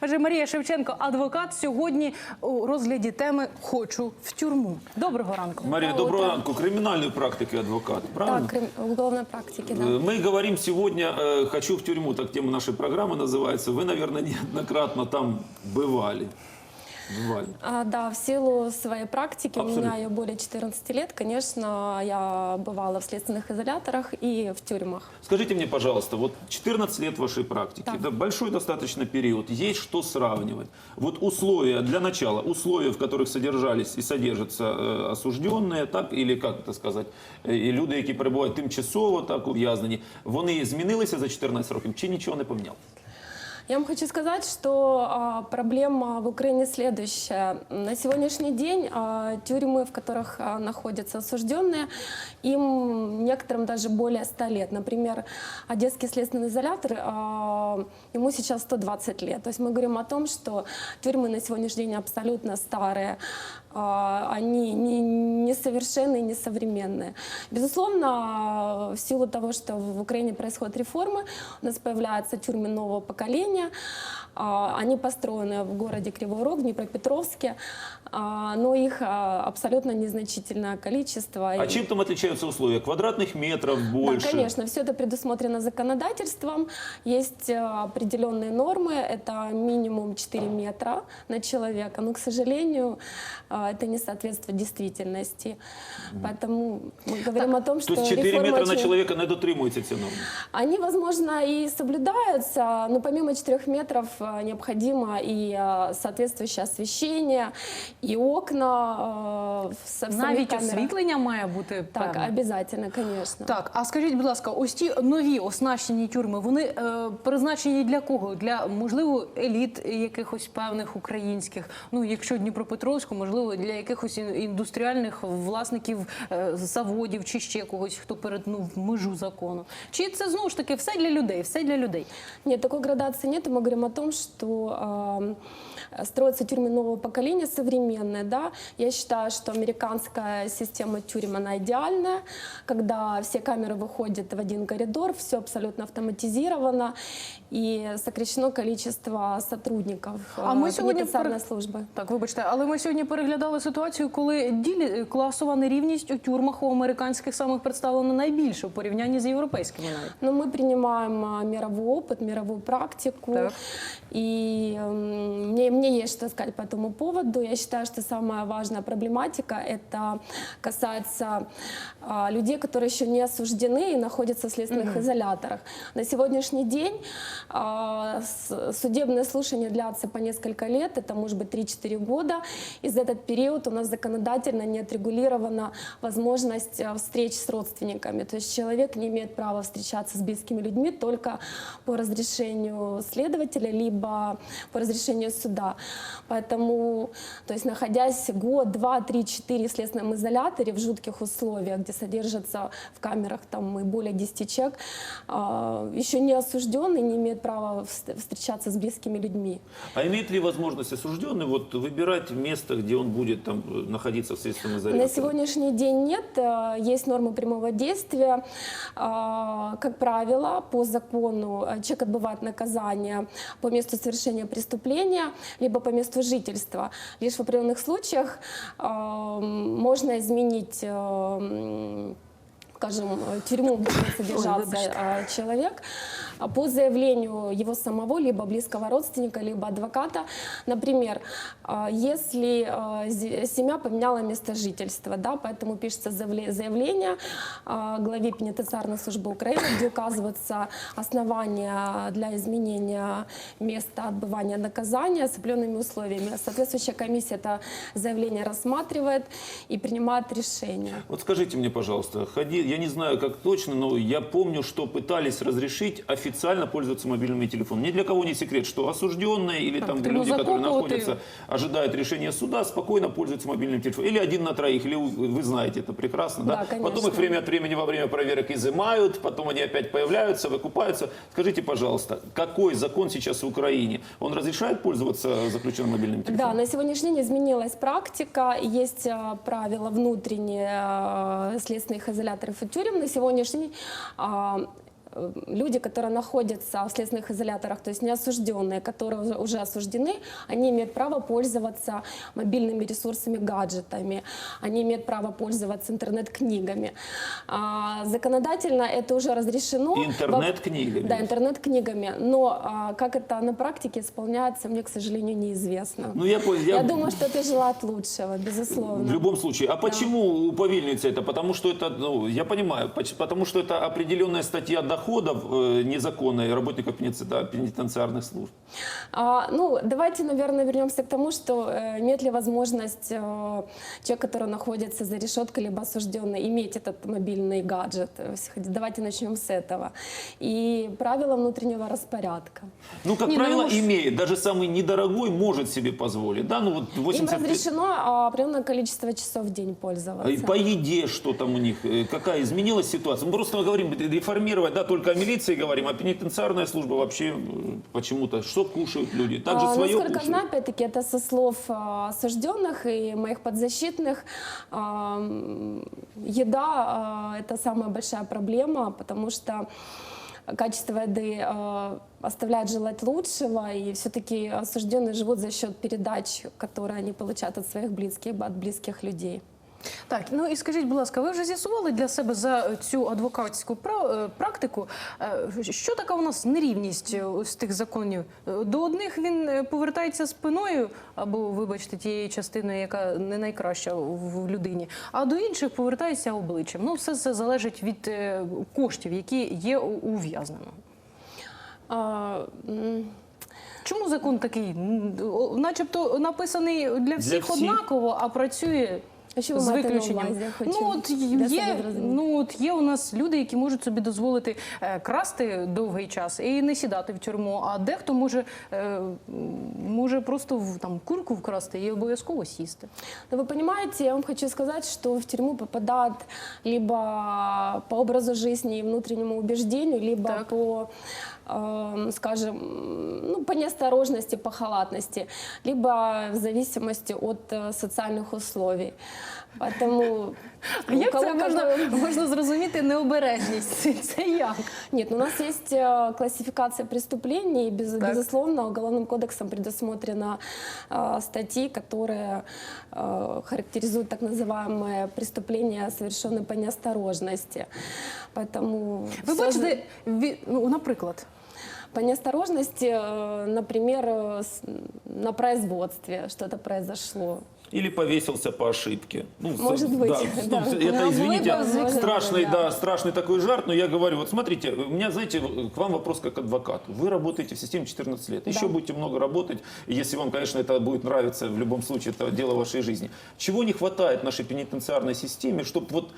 Адже Марія Шевченко, адвокат, сьогодні у розгляді теми Хочу в тюрму. Доброго ранку. Мария, Доброе доброго утро. ранку. Криминальной практики адвокат, правильно? Так, крим- уголовной практики, да. Э, Мы говорим сегодня э, «Хочу в тюрьму», так тема нашей программы называется. Вы, наверное, неоднократно там бывали. Бывали. А, да, в силу своей практики, у Абсолютно. меня ее более 14 лет, конечно, я бывала в следственных изоляторах и в тюрьмах. Скажите мне, пожалуйста, вот 14 лет вашей практики, Так. это большой достаточно период, есть что сравнивать. Вот условия, для начала, условия, в которых содержались и содержатся э, осужденные, так, или как это сказать, э, і люди, які перебувають тимчасово так ув'язнені, вони змінилися за 14 років, чи нічого не помінялося? Я вам хочу сказать, что а, проблема в Украине следующая. На сегодняшний день а, тюрьмы, в которых а, находятся осужденные, им некоторым даже более 100 лет. Например, Одесский следственный изолятор, ему сейчас 120 лет. То есть мы говорим о том, что тюрьмы на сегодняшний день абсолютно старые, они не- несовершенные, несовременные. Безусловно, в силу того, что в Украине происходят реформы, у нас появляются тюрьмы нового поколения. А, Они построены в городе Кривой Рог, Днепропетровске, но их а, абсолютно незначительное количество. А И- чем там отличаются условия? Квадратных метров больше? да, конечно, все это предусмотрено законодательством. Есть э, определенные нормы, это минимум 4 метра на человека, но, к сожалению, это не соответствует действительности. Поэтому мы говорим о том, То что есть 4 реформа метра на очень- человека не дотримуються ці норми? Они, возможно, и соблюдаются, но помимо 4 метров необходимо и соответствующее освещение, и окна э, в со- в самих Навіть камерах. освітлення має бути Так, певне. обязательно, конечно. Так, а скажіть, будь ласка, ось ті нові оснащені тюрми, вони е, призначені для кого? Для можливо еліт якихось певних українських. Ну, якщо Дніпропетровську, можливо, для якихось ін- індустріальних власників е, заводів чи ще когось, хто перетнув межу закону. Чи це знову ж таки все для людей? Все для людей? Нет, такой градации нет. И Мы говорим о том, что э, строятся тюрьмы нового поколения, современные. Да? Я считаю, что американская система тюрем, она идеальная, когда все камеры выходят в один коридор, все абсолютно автоматизировано и сокращено количество сотрудников А э, мы сегодня пенитенциарной про- службы. Так, вибачте, але ми сьогодні переглядали ситуацію, коли ділі класова нерівність у тюрмах у американських самих представлена найбільше в порівнянні з європейськими навіть. Но мы принимаем а, мировой опыт, мировую практику. Так. И м, мне, мне есть что сказать по этому поводу. Я считаю, что самая важная проблематика это касается а, людей, которые еще не осуждены и находятся в следственных изоляторах. На сегодняшний день а, с- судебные слушания длятся по несколько лет, это может быть 3-4 года. И за этот период у нас законодательно не отрегулирована возможность а, встреч с родственниками. То есть человек не имеет права встречаться с близкими людьми только по разрешению следователя, либо по разрешению суда. Поэтому, то есть находясь год, два, три, четыре в следственном изоляторе в жутких условиях, где содержатся в камерах там и более 10 человек, а, еще не осужденный не имеет права вс- встречаться с близкими людьми. А имеет ли возможность осужденный вот выбирать место, где он будет там э, находиться в следственном изоляторе? На сегодняшний день нет. Э, Есть нормы прямого действия. А, Как правило, по закону э, человек отбывает наказание по месту совершения преступления, либо по месту жительства. Лишь в определенных случаях м, можно изменить э, скажем, э, тюрьму, где э, человек, по заявлению его самого, либо близкого родственника, либо адвоката. Например, э, если зе- семья поменяла место жительства, да, поэтому пишется заявле- заявление главе пенитенциарной службы Украины, где указываются основания для изменения места отбывания наказания с определенными условиями. Соответствующая комиссия это заявление рассматривает и принимает решение. Вот скажите мне, пожалуйста, ходи, я не знаю, как точно, но я помню, что пытались разрешить официально пользоваться мобильными телефонами. Ни для кого не секрет, что осужденные или там потрібно люди, которые находятся, ожидают решения суда, спокойно пользуются мобильным телефоном. Или один на троих, или вы знаете это прекрасно, да? Да, конечно. Потом их время от времени во время проверок изымают, потом они опять появляются, выкупаются. Скажите, пожалуйста, какой закон сейчас в Украине? Он разрешает пользоваться заключенным мобильным телефоном? Да, на сегодняшний день изменилась практика, есть э, правила внутренние э, следственных изоляторов и тюрем. На сегодняшний день э, люди, которые находятся в следственных изоляторах, то есть не осужденные, которые уже- осуждены, они имеют право пользоваться мобильными ресурсами, гаджетами, они имеют право пользоваться интернет-книгами. А, законодательно это уже разрешено. Интернет-книгами. Да, интернет-книгами. Но а, как это на практике исполняется, мне, к сожалению, неизвестно. Ну, я, понял, Я думаю, что ты желает лучшего, безусловно. В любом случае. А почему уповільнюється это? Потому что это, ну, я понимаю, потому что это определенная статья доходов э, незаконной работников пенитенциарных служб. А, ну, давайте, наверное, вернемся к тому, что э, имеет ли возможность э, человек, который находится за решеткой, либо осужденный, иметь этот мобильный гаджет. Давайте начнем с этого. И правила внутреннего распорядка. Ну, как Не, ну, правило, может- имеет. Даже самый недорогой может себе позволить. Да, ну вот Им 80 разрешено а, определенное количество часов в день пользоваться. и по еде что там у них, какая изменилась ситуация? Мы просто говорим, реформировать, да, только о милиции говорим, а пенитенциарная служба вообще э, почему-то, что кушают люди? Также А, свое Насколько кушают. знаю, опять-таки, это со слов а, осужденных и моих подзащитных. Еда а, – это самая большая проблема, потому что качество еды оставляет желать лучшего, и все-таки осужденные живут за счет передач, которые они получают от своих близких, от близких людей. Так, ну і скажіть, будь ласка, ви вже з'ясували для себе за цю адвокатську е, практику, е, що така у нас нерівність е, ось тих законів? Е, До одних він е, повертається спиною, або, вибачте, тією частиною, яка не найкраща в людині, а до інших повертається обличчям. Ну, все це залежить від е, коштів, які є у ув'язненого. А, Чому закон такий, начебто написаний для всіх всіх? однаково, а працює А що ви з маєте на виключенням? увазі? Я хочу Ну от для є, себе зрозуміти. ну от є у нас люди, які можуть собі дозволити е, красти довгий час і не сідати в тюрму. А дехто може, е, м, може просто в там курку вкрасти і обов'язково сісти. Но вы понимаете, я вам хочу сказать, что в тюрьму попадают либо по образу жизни и внутреннему убеждению, либо Так. по, эм, скажем, ну, по неосторожности, по халатности, либо в зависимости от э, социальных условий. Поэтому А у як кого це можна, какой- можна зрозуміти необережність? Це як? Нет, ну, у нас есть э, классификация преступлений, и, без- Так. безусловно, Уголовным кодексом предусмотрено э, статьи, которые э, характеризуют так называемые преступления, совершенные по неосторожности. Поэтому Ви всё бачите, же- ві- ну, наприклад, по неосторожности, э, например, э, с- на производстве что-то произошло. Или повесился по ошибке. Ну, Может быть, да, да. ну, Это, извините, выбор страшный, да. да, страшный такой жарт, но я говорю, вот смотрите, у меня, знаете, к вам вопрос как адвокату. Вы работаете в системе 14 лет, еще будете много работать, если вам, конечно, это будет нравиться, в любом случае, это дело вашей жизни. Чего не хватает нашей пенитенциарной системе, чтобы вот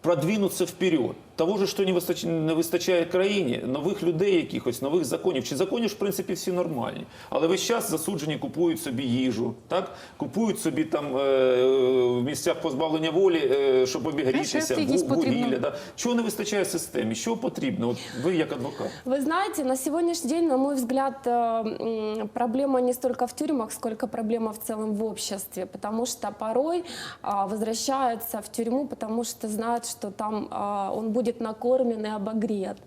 продвинуться вперед. Того же, що не вистачає, не вистачає країні, нових людей якихось, нових законів. Чи законів, в принципі, всі нормальні. Але весь час засуджені купують собі їжу, так? купують собі там е, в місцях позбавлення волі, е, щоб обігрітися, вугілля. Да? Чого не вистачає системі? Що потрібно? От ви як адвокат. Вы знаете, на сегодняшний день, на мой взгляд, э, проблема не столько в тюрьмах, сколько проблема в целом в обществе, потому что порой а, возвращаются в тюрьму, потому что знают, что там а, он будет накормлен и обогрет.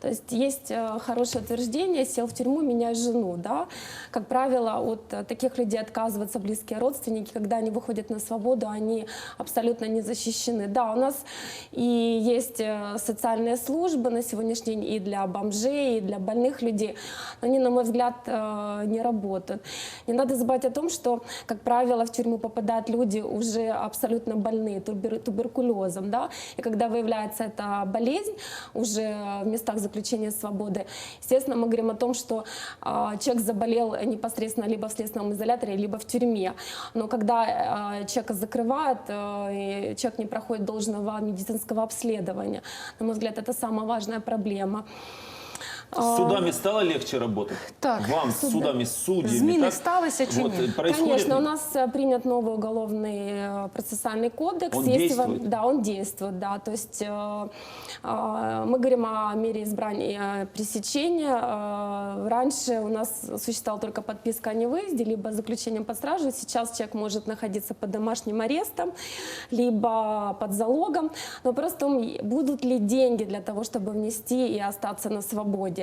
То есть есть э, хорошее утверждение, сел в тюрьму, меняй жену, да. Как правило, от э, таких людей отказываются близкие родственники, когда они выходят на свободу, они абсолютно не защищены. Да, у нас и есть э, социальные службы на сегодняшний день и для бомжей, и для больных людей, но они, на мой взгляд, э, не работают. Не надо забывать о том, что, как правило, в тюрьму попадают люди уже абсолютно больные тубер- туберкулезом, да, и когда выявляется эта болезнь уже в местах заключения свободы, естественно, мы говорим о том, что а, человек заболел непосредственно либо в следственном изоляторе, либо в тюрьме. Но когда а, человека закрывают, и человек не проходит должного медицинского обследования, на мой взгляд, это самая важная проблема. С судами стало легче работать? Так, Вам с судами, с судьями? Зміни так? сталися чи вот, ні? э, происходит... Конечно, у нас э, принят новый уголовный э, процессуальный кодекс. Он Если действует? да, он действует, да. То есть э, э, мы говорим о мере избрания э, пресечения. Э, Раньше у нас существовала только подписка о невыезде, либо заключением под стражу. Сейчас человек может находиться под домашним арестом, либо под залогом. Но просто м, будут ли деньги для того, чтобы внести и остаться на свободе?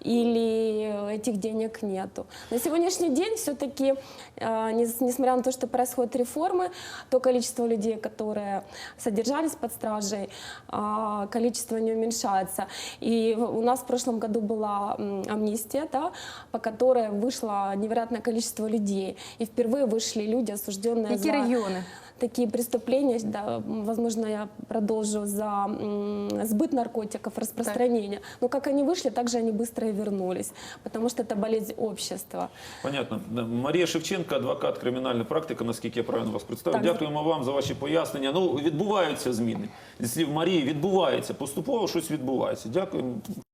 Или этих денег нету? На сегодняшний день все-таки, несмотря на то, что происходят реформы, то количество людей, которые содержались под стражей, а, количество не уменьшается. И у нас в прошлом году была амнистия, да, по которой вышло невероятное количество людей. И впервые вышли люди, осужденные Які за регіони? такие преступления, да, м, возможно, я продолжу за м, сбыт наркотиков, распространение. Но как они вышли, так же они быстро и вернулись, потому что это болезнь общества. Понятно. Марія Шевченко, адвокат кримінальної практики, наскільки я правильно вас представив. Так. Дякуємо вам за ваші пояснення. Ну, відбуваються зміни. Зі слів Марії, відбувається. Поступово щось відбувається. Дякуємо.